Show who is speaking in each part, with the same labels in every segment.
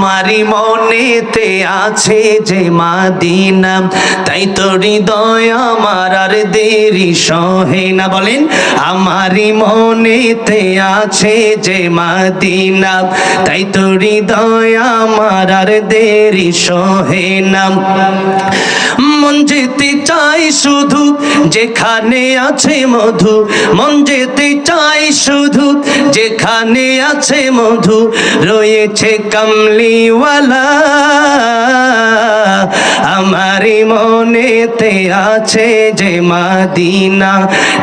Speaker 1: আমারই মনেতে আছে যে মাদিনা। তাই তো হৃদয় আমার আর দেরি সহে না। বলেন আমারই মনেতে আছে যে মাদিনা। তাই তো হৃদয় আমার আর দেরি সহে না। মন যেতে চাই শুধু যেখানে আছে মধু। মন যেতে চাই শুধু যেখানে আছে মধু। রয়েছে কামলিওয়ালা আমারই মনেতে আছে যে মাদিনা,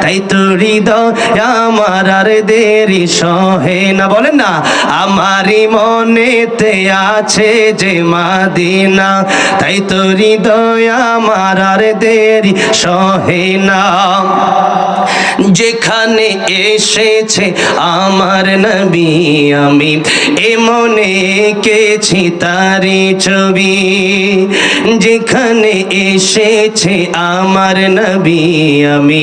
Speaker 1: তাই তো হৃদয় আমার আর দেরি সহে না। বলেন না, আমারই মনেতে আছে যে মাদিনা, তাই তো হৃদয় আমার আর দেরি সহে না। যেখানে এসেছে আমার নবী আমি এমনে কেছি তারি ছবি। যেখানে এসেছে আমার নবী আমি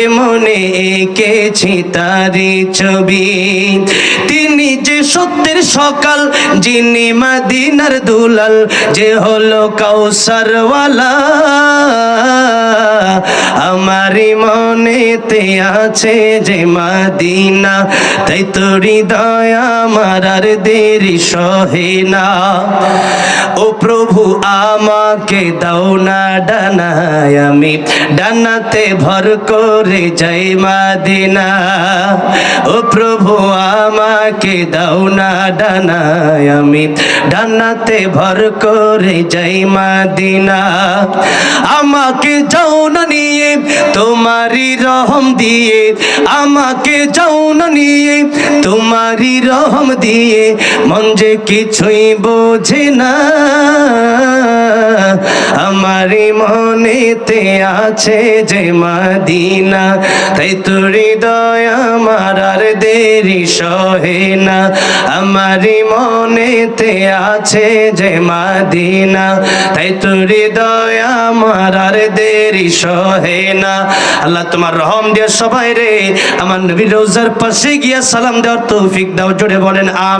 Speaker 1: এ মনে এঁকেছি তারি ছবি। তিনি যে সত্যের সকাল, যিনি মাদিনার দুলাল, যে হলো কাউসারওয়ালা। আমারই মনেতে আছে যে মাদিনা, তাই তো হৃদয় আমার আর দেরি সহে না। ও প্রভু, আমাকে দাও না ডানায় আমি, ডানাতে ভর করে যাই মাদিনা। ও প্রভু, আমাকে দাও না ডানায় আমি, ডানাতে ভর করে যাই মাদিনা। আমাকে যাও নিয়ে, তোমারই রহম দিয়ে, আমাকে যাও না নিয়ে, তোমারই রহম দিয়ে, মন যে কিছুই বোঝে না। আমারই মনেতে আছে যে মাদিনা, তাই তো হৃদয় আমার আর দেরি সহে না। আমারই মনেতে আছে যে মাদিনা, তাই তো হৃদয় আমার আর দেরি সহে না। আল্লাহ তোমার রহম দিয়ে সবাই রে, আমার নবী রোজার পাশে গিয়া সালাম দেওয়ার তৌফিক দাও, জোরে বলেন আম